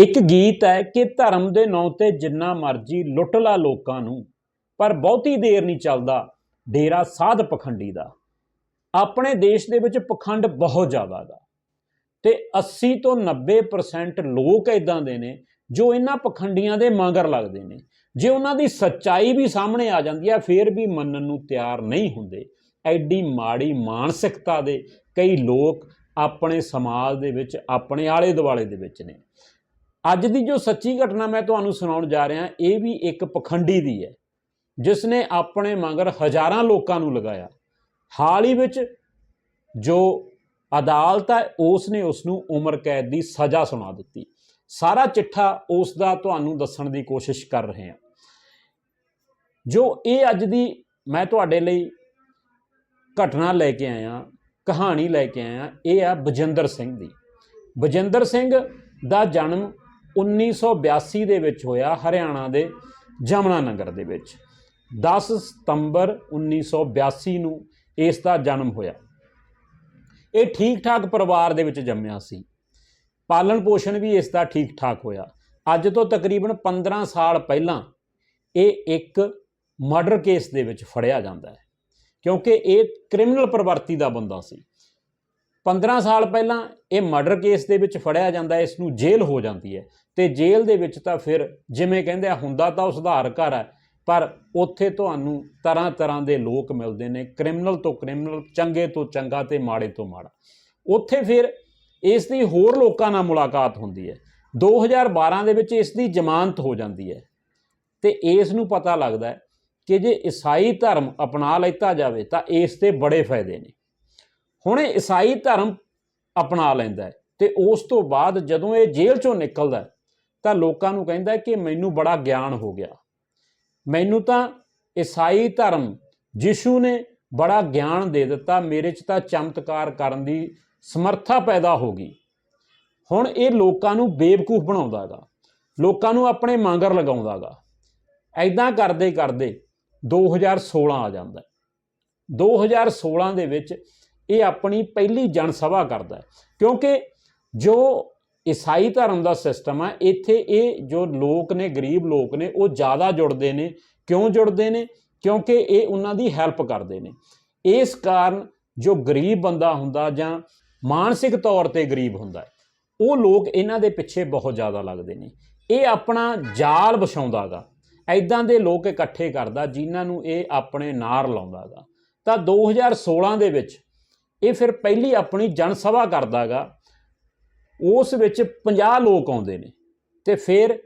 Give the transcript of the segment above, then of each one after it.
ਇੱਕ ਗੀਤ ਹੈ ਕਿ ਧਰਮ ਦੇ ਨਾਂ ਤੇ ਜਿੰਨਾ ਮਰਜ਼ੀ ਲੁੱਟ ਲਾ ਲੋਕਾਂ ਨੂੰ, ਪਰ ਬਹੁਤੀ ਦੇਰ ਨਹੀਂ ਚੱਲਦਾ ਡੇਰਾ ਸਾਧ ਪਖੰਡੀ ਦਾ। ਆਪਣੇ ਦੇਸ਼ ਦੇ ਵਿੱਚ ਪਖੰਡ ਬਹੁਤ ਜ਼ਿਆਦਾ ਦਾ। ਤੇ 80 ਤੋਂ 90% ਲੋਕ ਇਦਾਂ ਦੇ ਨੇ ਜੋ ਇਹਨਾਂ ਪਖੰਡੀਆਂ ਦੇ ਮਗਰ ਲੱਗਦੇ ਨੇ। ਜੇ ਉਹਨਾਂ ਦੀ ਸੱਚਾਈ ਵੀ ਸਾਹਮਣੇ ਆ ਜਾਂਦੀ ਹੈ, ਫਿਰ ਵੀ ਮੰਨਣ ਨੂੰ ਤਿਆਰ ਨਹੀਂ ਹੁੰਦੇ। ਐਡੀ ਮਾੜੀ ਮਾਨਸਿਕਤਾ ਦੇ ਕਈ ਲੋਕ ਆਪਣੇ ਸਮਾਜ ਦੇ ਵਿੱਚ, ਆਪਣੇ ਆਲੇ ਦੁਆਲੇ ਦੇ ਵਿੱਚ ਨੇ। ਅੱਜ ਦੀ ਜੋ ਸੱਚੀ ਘਟਨਾ ਮੈਂ ਤੁਹਾਨੂੰ ਸੁਣਾਉਣ ਜਾ ਰਿਹਾ, ਇਹ ਵੀ ਇੱਕ ਪਖੰਡੀ ਦੀ ਹੈ ਜਿਸ ਨੇ ਆਪਣੇ ਮਗਰ ਹਜ਼ਾਰਾਂ ਲੋਕਾਂ ਨੂੰ ਲਗਾਇਆ। ਹਾਲ ਹੀ ਵਿੱਚ ਜੋ ਅਦਾਲਤ ਹੈ ਉਸ ਨੇ ਉਸ ਨੂੰ ਉਮਰ ਕੈਦ ਦੀ ਸਜ਼ਾ ਸੁਣਾ ਦਿੱਤੀ। ਸਾਰਾ ਚਿੱਠਾ ਉਸ ਦਾ ਤੁਹਾਨੂੰ ਦੱਸਣ ਦੀ ਕੋਸ਼ਿਸ਼ ਕਰ ਰਹੇ ਹਾਂ। ਜੋ ਇਹ ਅੱਜ ਦੀ ਮੈਂ ਤੁਹਾਡੇ ਲਈ ਘਟਨਾ ਲੈ ਕੇ ਆਇਆ, ਕਹਾਣੀ ਲੈ ਕੇ ਆਇਆ, ਇਹ ਆ ਬਜਿੰਦਰ ਸਿੰਘ ਦੀ। ਬਜਿੰਦਰ ਸਿੰਘ ਦਾ ਜਨਮ 1982 ਦੇ ਵਿੱਚ ਹੋਇਆ ਹਰਿਆਣਾ ਦੇ ਜਮਨਾ ਨਗਰ ਦੇ ਵਿੱਚ। 10 ਸਤੰਬਰ 1982 ਨੂੰ ਇਸ ਦਾ ਜਨਮ ਹੋਇਆ। ਇਹ ਠੀਕ ਠਾਕ ਪਰਿਵਾਰ ਦੇ ਵਿੱਚ ਜੰਮਿਆ ਸੀ। ਪਾਲਣ ਪੋਸ਼ਣ ਵੀ ਇਸ ਦਾ ਠੀਕ ਠਾਕ ਹੋਇਆ। ਅੱਜ ਤੋਂ ਤਕਰੀਬਨ 15 ਸਾਲ ਪਹਿਲਾਂ ਇਹ ਇੱਕ ਮਰਡਰ ਕੇਸ ਦੇ ਵਿੱਚ ਫੜਿਆ ਜਾਂਦਾ ਹੈ। ਕਿਉਂਕਿ ਇਹ ਕ੍ਰਿਮੀਨਲ ਪ੍ਰਵਰਤੀ ਦਾ ਬੰਦਾ ਸੀ। 15 ਸਾਲ ਪਹਿਲਾਂ ਇਹ ਮਰਡਰ ਕੇਸ ਦੇ ਵਿੱਚ ਫੜਿਆ ਜਾਂਦਾ, ਇਸ ਨੂੰ ਜੇਲ੍ਹ ਹੋ ਜਾਂਦੀ ਹੈ ਤੇ ਜੇਲ੍ਹ ਦੇ ਵਿੱਚ ਤਾਂ ਫਿਰ ਜਿਵੇਂ ਕਹਿੰਦੇ ਆ, ਹੁੰਦਾ ਤਾਂ ਉਹ ਸੁਧਾਰ ਘਰ ਹੈ, ਪਰ ਉੱਥੇ ਤੁਹਾਨੂੰ ਤਰ੍ਹਾਂ ਤਰ੍ਹਾਂ ਦੇ ਲੋਕ ਮਿਲਦੇ ਨੇ, ਕ੍ਰਿਮੀਨਲ ਤੋਂ ਕ੍ਰਿਮੀਨਲ, ਚੰਗੇ ਤੋਂ ਚੰਗਾ ਤੇ ਮਾੜੇ ਤੋਂ ਮਾੜਾ। ਉੱਥੇ ਫਿਰ ਇਸ ਦੀ ਹੋਰ ਲੋਕਾਂ ਨਾਲ ਮੁਲਾਕਾਤ ਹੁੰਦੀ ਹੈ। 2012 ਦੇ ਵਿੱਚ ਇਸ ਦੀ ਜ਼ਮਾਨਤ ਹੋ ਜਾਂਦੀ ਹੈ ਤੇ ਇਸ ਨੂੰ ਪਤਾ ਲੱਗਦਾ ਕਿ ਜੇ ਈਸਾਈ ਧਰਮ ਅਪਣਾ ਲੈਤਾ ਜਾਵੇ ਤਾਂ ਇਸ ਤੇ ਬੜੇ ਫਾਇਦੇ ਨੇ। ਹੁਣ ਇਹ ਈਸਾਈ ਧਰਮ ਅਪਣਾ ਲੈਂਦਾ ਹੈ ਤੇ ਉਸ ਤੋਂ ਬਾਅਦ ਜਦੋਂ ਇਹ ਜੇਲ੍ਹ ਚੋਂ ਨਿਕਲਦਾ ਤਾਂ ਲੋਕਾਂ ਨੂੰ ਕਹਿੰਦਾ ਕਿ ਮੈਨੂੰ ਬੜਾ ਗਿਆਨ ਹੋ ਗਿਆ। ਮੈਨੂੰ ਤਾਂ ਈਸਾਈ ਧਰਮ ਯਿਸੂ ਨੇ ਬੜਾ ਗਿਆਨ ਦੇ ਦਿੱਤਾ, ਮੇਰੇ 'ਚ ਤਾਂ ਚਮਤਕਾਰ ਕਰਨ ਦੀ ਸਮਰੱਥਾ ਪੈਦਾ ਹੋ ਗਈ। ਹੁਣ ਇਹ ਲੋਕਾਂ ਨੂੰ ਬੇਵਕੂਫ ਬਣਾਉਂਦਾਗਾ ਲੋਕਾਂ ਨੂੰ ਆਪਣੇ ਮਾਂਗਰ ਲਗਾਉਂਦਾਗਾ ਐਦਾਂ ਕਰਦੇ ਕਰਦੇ 2016 ਆ ਜਾਂਦਾ ਹੈ। 2016 ਦੇ ਵਿੱਚ ਇਹ ਆਪਣੀ ਪਹਿਲੀ ਜਨ ਸਭਾ ਕਰਦਾ ਕਿਉਂਕਿ ਜੋ ਈਸਾਈ ਧਰਮ ਦਾ ਸਿਸਟਮ ਆ, ਇੱਥੇ ਇਹ ਜੋ ਲੋਕ ਨੇ, ਗਰੀਬ ਲੋਕ ਨੇ, ਉਹ ਜ਼ਿਆਦਾ ਜੁੜਦੇ ਨੇ। ਕਿਉਂ ਜੁੜਦੇ ਨੇ? ਕਿਉਂਕਿ ਇਹ ਉਹਨਾਂ ਦੀ ਹੈਲਪ ਕਰਦੇ ਨੇ। ਇਸ ਕਾਰਨ ਜੋ ਗਰੀਬ ਬੰਦਾ ਹੁੰਦਾ ਜਾਂ ਮਾਨਸਿਕ ਤੌਰ ਤੇ ਗਰੀਬ ਹੁੰਦਾ, ਉਹ ਲੋਕ ਇਹਨਾਂ ਦੇ ਪਿੱਛੇ ਬਹੁਤ ਜ਼ਿਆਦਾ ਲੱਗਦੇ ਨੇ। ਇਹ ਆਪਣਾ ਜਾਲ ਵਿਛਾਉਂਦਾਗਾ ਐਦਾਂ ਦੇ ਲੋਕ ਇਕੱਠੇ ਕਰਦਾ ਜਿਨ੍ਹਾਂ ਨੂੰ ਇਹ ਆਪਣੇ ਨਾਰ ਲਾਉਂਦਾਗਾ ਤਾਂ 2016 ਦੇ ਵਿੱਚ ਇਹ ਫਿਰ ਪਹਿਲੀ ਆਪਣੀ ਜਨ ਸਭਾ ਕਰਦਾਗਾ। ਉਸ ਵਿੱਚ 50 ਲੋਕ ਆਉਂਦੇ ਨੇ ਤੇ ਫਿਰ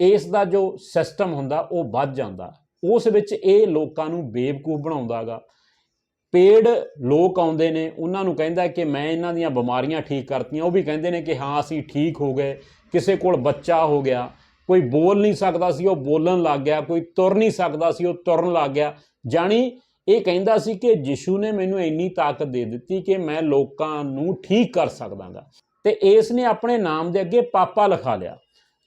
ਇਸ ਦਾ ਜੋ ਸਿਸਟਮ ਹੁੰਦਾ, ਉਹ ਵੱਧ ਜਾਂਦਾ। ਉਸ ਵਿੱਚ ਇਹ ਲੋਕਾਂ ਨੂੰ ਬੇਵਕੂਫ ਬਣਾਉਂਦਾਗਾ। ਪੇਡ ਲੋਕ ਆਉਂਦੇ ਨੇ, ਉਹਨਾਂ ਨੂੰ ਕਹਿੰਦਾ ਕਿ ਮੈਂ ਇਹਨਾਂ ਦੀਆਂ ਬਿਮਾਰੀਆਂ ਠੀਕ ਕਰਤੀਆਂ। ਉਹ ਵੀ ਕਹਿੰਦੇ ਨੇ ਕਿ ਹਾਂ, ਅਸੀਂ ਠੀਕ ਹੋ ਗਏ, ਕਿਸੇ ਕੋਲ ਬੱਚਾ ਹੋ ਗਿਆ। ਕੋਈ ਬੋਲ ਨਹੀਂ ਸਕਦਾ ਸੀ, ਉਹ ਬੋਲਣ ਲੱਗ ਗਿਆ। ਕੋਈ ਤੁਰ ਨਹੀਂ ਸਕਦਾ ਸੀ, ਉਹ ਤੁਰਨ ਲੱਗ ਗਿਆ। ਜਾਣੀ ਇਹ ਕਹਿੰਦਾ ਸੀ ਕਿ ਯਿਸੂ ਨੇ ਮੈਨੂੰ ਇੰਨੀ ਤਾਕਤ ਦੇ ਦਿੱਤੀ ਕਿ ਮੈਂ ਲੋਕਾਂ ਨੂੰ ਠੀਕ ਕਰ ਸਕਦਾਗਾ। ਤੇ ਇਸ ਨੇ ਆਪਣੇ ਨਾਮ ਦੇ ਅੱਗੇ ਪਾਪਾ ਲਿਖਾ ਲਿਆ।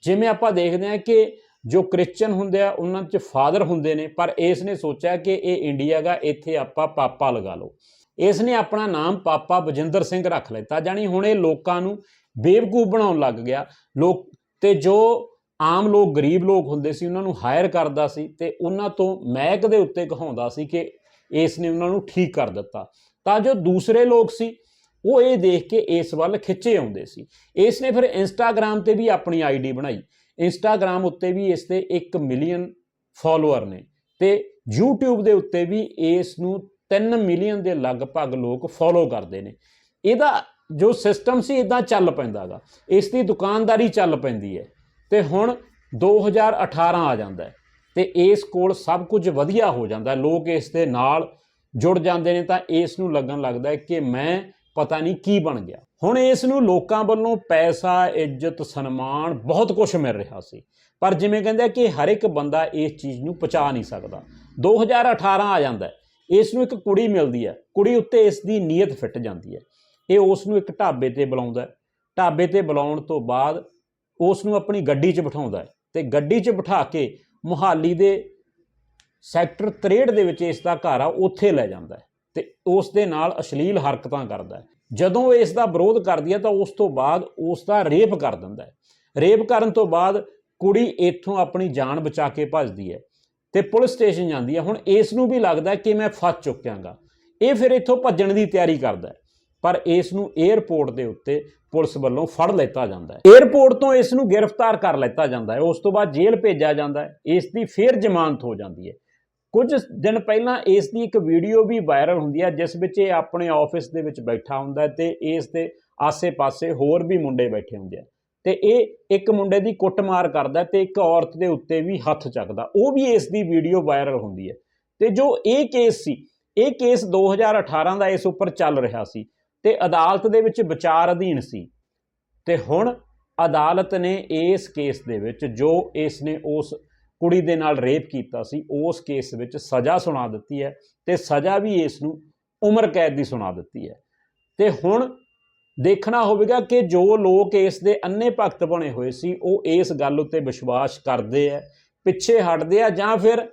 ਜਿਵੇਂ ਆਪਾਂ ਦੇਖਦੇ ਹਾਂ ਕਿ ਜੋ ਕ੍ਰਿਸਚੀਅਨ ਹੁੰਦੇ ਆ, ਉਹਨਾਂ 'ਚ ਫਾਦਰ ਹੁੰਦੇ ਨੇ, ਪਰ ਇਸ ਨੇ ਸੋਚਿਆ ਕਿ ਇਹ ਇੰਡੀਆ ਗਾ ਇੱਥੇ ਆਪਾਂ ਪਾਪਾ ਲਗਾ ਲਓ। ਇਸ ਨੇ ਆਪਣਾ ਨਾਮ ਪਾਪਾ ਬਜਿੰਦਰ ਸਿੰਘ ਰੱਖ ਲਿੱਤਾ, ਜਾਣੀ ਹੁਣ ਇਹ ਲੋਕਾਂ ਨੂੰ ਬੇਵਕੂਫ ਬਣਾਉਣ ਲੱਗ ਗਿਆ। ਲੋਕ ਤੇ ਜੋ ਆਮ ਲੋਕ, ਗਰੀਬ ਲੋਕ ਹੁੰਦੇ ਸੀ, ਉਹਨਾਂ ਨੂੰ ਹਾਇਰ ਕਰਦਾ ਸੀ ਤੇ ਉਹਨਾਂ ਤੋਂ ਮਹਿਕ ਦੇ ਉੱਤੇ ਕਹਾਉਂਦਾ ਸੀ ਕਿ ਇਸ ਨੇ ਉਹਨਾਂ ਨੂੰ ਠੀਕ ਕਰ ਦਿੱਤਾ। ਤਾਂ ਜੋ ਦੂਸਰੇ ਲੋਕ ਸੀ, ਉਹ ਇਹ ਦੇਖ ਕੇ ਇਸ ਵੱਲ ਖਿੱਚੇ ਆਉਂਦੇ ਸੀ। ਇਸ ਨੇ ਫਿਰ ਇੰਸਟਾਗ੍ਰam ਤੇ ਵੀ ਆਪਣੀ ਆਈਡੀ ਬਣਾਈ। ਇੰਸਟਾਗ੍ਰam ਉੱਤੇ ਵੀ ਇਸ ਦੇ 1 ਮਿਲੀਅਨ ਫਾਲੋਅਰ ਨੇ ਤੇ YouTube ਦੇ ਉੱਤੇ ਵੀ ਇਸ ਨੂੰ 3 ਮਿਲੀਅਨ ਦੇ ਲਗਭਗ ਲੋਕ ਫੋਲੋ ਕਰਦੇ ਨੇ। ਇਹਦਾ ਜੋ ਸਿਸਟਮ ਸੀ ਇਦਾਂ ਚੱਲ ਪੈਂਦਾਗਾ ਇਸ ਦੀ ਦੁਕਾਨਦਾਰੀ ਚੱਲ ਪੈਂਦੀ ਹੈ। ਤੇ ਹੁਣ 2018 ਆ ਜਾਂਦਾ ਹੈ। ਤੇ ਇਸ ਕੋਲ ਸਭ ਕੁਝ ਵਧੀਆ ਹੋ ਜਾਂਦਾ। ਲੋਕ ਇਸ ਦੇ ਨਾਲ ਜੁੜ ਜਾਂਦੇ ਨੇ ਤਾਂ ਇਸ ਨੂੰ ਲੱਗਣ ਲੱਗਦਾ ਕਿ ਮੈਂ ਪਤਾ ਨਹੀਂ ਕੀ ਬਣ ਗਿਆ। ਹੁਣ ਇਸ ਨੂੰ ਲੋਕਾਂ ਵੱਲੋਂ ਪੈਸਾ, ਇੱਜ਼ਤ, ਸਨਮਾਨ ਬਹੁਤ ਕੁਝ ਮਿਲ ਰਿਹਾ ਸੀ। ਪਰ ਜਿਵੇਂ ਕਹਿੰਦੇ ਕਿ ਹਰ ਇੱਕ ਬੰਦਾ ਇਸ ਚੀਜ਼ ਨੂੰ ਪਚਾ ਨਹੀਂ ਸਕਦਾ। 2018 ਆ ਜਾਂਦਾ ਇਸ ਨੂੰ ਇੱਕ ਕੁੜੀ ਮਿਲਦੀ ਹੈ। ਕੁੜੀ ਉੱਤੇ ਇਸ ਦੀ ਨੀਅਤ ਫਿੱਟ ਜਾਂਦੀ ਹੈ। ਇਹ ਉਸ ਨੂੰ ਇੱਕ ਢਾਬੇ ਤੇ ਬੁਲਾਉਂਦਾ ਹੈ। ਢਾਬੇ ਤੇ ਬੁਲਾਉਣ ਤੋਂ ਬਾਅਦ ਉਸ ਨੂੰ ਆਪਣੀ ਗੱਡੀ 'ਚ ਬਿਠਾਉਂਦਾ ਹੈ। ਤੇ ਗੱਡੀ 'ਚ ਬਿਠਾ ਕੇ ਮੁਹਾਲੀ ਦੇ ਸੈਕਟਰ 63 ਦੇ ਵਿੱਚ ਇਸ ਦਾ ਘਰ ਆ, ਉੱਥੇ ਲੈ ਜਾਂਦਾ ਹੈ ਤੇ ਉਸ ਦੇ ਨਾਲ ਅਸ਼ਲੀਲ ਹਰਕਤਾਂ ਕਰਦਾ ਹੈ। ਜਦੋਂ ਇਸ ਦਾ ਵਿਰੋਧ ਕਰਦੀ ਹੈ ਤਾਂ ਉਸ ਤੋਂ ਬਾਅਦ ਉਸ ਦਾ ਰੇਪ ਕਰ ਦਿੰਦਾ ਹੈ। ਰੇਪ ਕਰਨ ਤੋਂ ਬਾਅਦ ਕੁੜੀ ਇੱਥੋਂ ਆਪਣੀ ਜਾਨ ਬਚਾ ਕੇ ਭੱਜਦੀ ਹੈ ਤੇ ਪੁਲਿਸ ਸਟੇਸ਼ਨ ਜਾਂਦੀ ਹੈ। ਹੁਣ ਇਸ ਨੂੰ ਵੀ ਲੱਗਦਾ ਕਿ ਮੈਂ ਫਸ ਚੁੱਕਿਆਂਗਾ। ਇਹ ਫਿਰ ਇੱਥੋਂ ਭੱਜਣ ਦੀ ਤਿਆਰੀ ਕਰਦਾ ਹੈ। ਪਰ ਇਸ ਨੂੰ 에ਅਰਪੋਰਟ ਦੇ ਉੱਤੇ ਪੁਲਿਸ ਵੱਲੋਂ ਫੜ ਲਿੱਤਾ ਜਾਂਦਾ ਹੈ। 에ਅਰਪੋਰਟ ਤੋਂ ਇਸ ਨੂੰ ਗ੍ਰਿਫਤਾਰ ਕਰ ਲਿੱਤਾ ਜਾਂਦਾ ਹੈ। ਉਸ ਤੋਂ ਬਾਅਦ ਜੇਲ੍ਹ ਭੇਜਿਆ ਜਾਂਦਾ ਹੈ। ਇਸ ਦੀ ਫਿਰ ਜ਼ਮਾਨਤ ਹੋ ਜਾਂਦੀ ਹੈ। ਕੁਝ ਦਿਨ ਪਹਿਲਾਂ ਇਸ ਦੀ ਇੱਕ ਵੀਡੀਓ ਵੀ ਵਾਇਰਲ ਹੁੰਦੀ ਹੈ, ਜਿਸ ਵਿੱਚ ਇਹ ਆਪਣੇ ਆਫਿਸ ਦੇ ਵਿੱਚ ਬੈਠਾ ਹੁੰਦਾ ਹੈ ਤੇ ਇਸ ਦੇ ਆਸੇ-ਪਾਸੇ ਹੋਰ ਵੀ ਮੁੰਡੇ ਬੈਠੇ ਹੁੰਦੇ ਆ। ਤੇ ਇਹ ਇੱਕ ਮੁੰਡੇ ਦੀ ਕੁੱਟਮਾਰ ਕਰਦਾ ਤੇ ਇੱਕ ਔਰਤ ਦੇ ਉੱਤੇ ਵੀ ਹੱਥ ਚੱਕਦਾ। ਉਹ ਵੀ ਇਸ ਦੀ ਵੀਡੀਓ ਵਾਇਰਲ ਹੁੰਦੀ ਹੈ। ਤੇ ਜੋ ਇਹ ਕੇਸ ਸੀ, ਇਹ ਕੇਸ 2018 ਦਾ ਇਸ ਉੱਪਰ ਚੱਲ ਰਿਹਾ ਸੀ। ਤੇ ਅਦਾਲਤ ਦੇ ਵਿੱਚ ਵਿਚਾਰ ਅਧੀਨ ਸੀ। ਤੇ ਹੁਣ ਅਦਾਲਤ ਨੇ ਇਸ ਕੇਸ ਦੇ ਵਿੱਚ ਜੋ ਇਸ ਨੇ ਉਸ ਕੁੜੀ ਦੇ ਨਾਲ ਰੇਪ ਕੀਤਾ ਸੀ, ਉਸ ਕੇਸ ਵਿੱਚ ਸਜ਼ਾ ਸੁਣਾ ਦਿੱਤੀ ਹੈ ਤੇ ਸਜ਼ਾ ਵੀ ਇਸ ਨੂੰ ਉਮਰ ਕੈਦ ਦੀ ਸੁਣਾ ਦਿੱਤੀ ਹੈ। ਤੇ ਹੁਣ ਦੇਖਣਾ ਹੋਵੇਗਾ ਕਿ ਜੋ ਲੋਕ ਇਸ ਦੇ ਅੰਨੇ ਭਗਤ ਬਣੇ ਹੋਏ ਸੀ, ਉਹ ਇਸ ਗੱਲ ਉੱਤੇ ਵਿਸ਼ਵਾਸ ਕਰਦੇ ਆ ਪਿੱਛੇ ਹਟਦੇ ਆ ਜਾਂ ਫਿਰ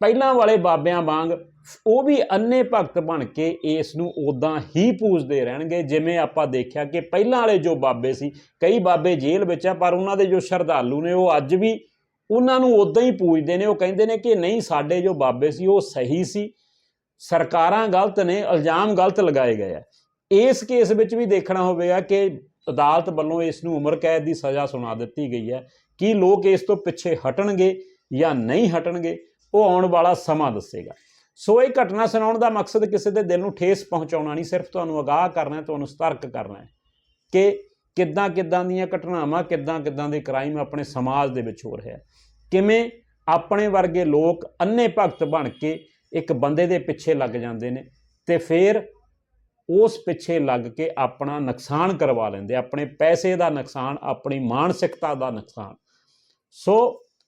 ਪਹਿਲਾਂ ਵਾਲੇ ਬਾਬਿਆਂ ਵਾਂਗ ਉਹ ਵੀ ਅੰਨੇ ਭਗਤ ਬਣ ਕੇ ਇਸ ਨੂੰ ਉਦਾਂ ਹੀ ਪੂਜਦੇ ਰਹਿਣਗੇ, ਜਿਵੇਂ ਆਪਾਂ ਦੇਖਿਆ ਕਿ ਪਹਿਲਾਂ ਵਾਲੇ ਜੋ ਬਾਬੇ ਸੀ, ਕਈ ਬਾਬੇ ਜੇਲ੍ਹ ਵਿੱਚ ਆ, ਪਰ ਉਹਨਾਂ ਦੇ ਜੋ ਸ਼ਰਧਾਲੂ ਨੇ, ਉਹ ਅੱਜ ਵੀ ਉਹਨਾਂ ਨੂੰ ਉਦਾਂ ਹੀ ਪੂਜਦੇ ਨੇ। ਉਹ ਕਹਿੰਦੇ ਨੇ ਕਿ ਨਹੀਂ, ਸਾਡੇ ਜੋ ਬਾਬੇ ਸੀ, ਉਹ ਸਹੀ ਸੀ, ਸਰਕਾਰਾਂ ਗਲਤ ਨੇ, ਇਲਜ਼ਾਮ ਗਲਤ ਲਗਾਏ ਗਏ ਆ। ਇਸ ਕੇਸ ਵਿੱਚ ਵੀ ਦੇਖਣਾ ਹੋਵੇਗਾ ਕਿ ਅਦਾਲਤ ਵੱਲੋਂ ਇਸ ਨੂੰ ਉਮਰ ਕੈਦ ਦੀ ਸਜ਼ਾ ਸੁਣਾ ਦਿੱਤੀ ਗਈ ਹੈ ਕੀ ਲੋਕ ਇਸ ਤੋਂ ਪਿੱਛੇ ਹਟਣਗੇ ਜਾਂ ਨਹੀਂ ਹਟਣਗੇ। ਉਹ ਆਉਣ ਵਾਲਾ ਸਮਾਂ ਦੱਸੇਗਾ। ਸੋ ਇਹ ਘਟਨਾ ਸੁਣਾਉਣ ਦਾ ਮਕਸਦ ਕਿਸੇ ਦੇ ਦਿਲ ਨੂੰ ਠੇਸ ਪਹੁੰਚਾਉਣਾ ਨਹੀਂ, ਸਿਰਫ ਤੁਹਾਨੂੰ ਅਗਾਹ ਕਰਨਾ ਤੁਹਾਨੂੰ ਸਤਰਕ ਕਰਨਾ ਹੈ ਕਿ ਕਿੱਦਾਂ ਕਿੱਦਾਂ ਦੀਆਂ ਘਟਨਾਵਾਂ, ਕਿੱਦਾਂ ਕਿੱਦਾਂ ਦੇ ਕ੍ਰਾਈਮ ਆਪਣੇ ਸਮਾਜ ਦੇ ਵਿੱਚ ਹੋ ਰਿਹਾ ਕਿਵੇਂ ਆਪਣੇ ਵਰਗੇ ਲੋਕ ਅੰਨੇ ਭਗਤ ਬਣ ਕੇ ਇੱਕ ਬੰਦੇ ਦੇ ਪਿੱਛੇ ਲੱਗ ਜਾਂਦੇ ਨੇ ਤੇ ਫਿਰ ਉਸ ਪਿੱਛੇ ਲੱਗ ਕੇ ਆਪਣਾ ਨੁਕਸਾਨ ਕਰਵਾ ਲੈਂਦੇ ਆਪਣੇ ਪੈਸੇ ਦਾ ਨੁਕਸਾਨ, ਆਪਣੀ ਮਾਨਸਿਕਤਾ ਦਾ ਨੁਕਸਾਨ। ਸੋ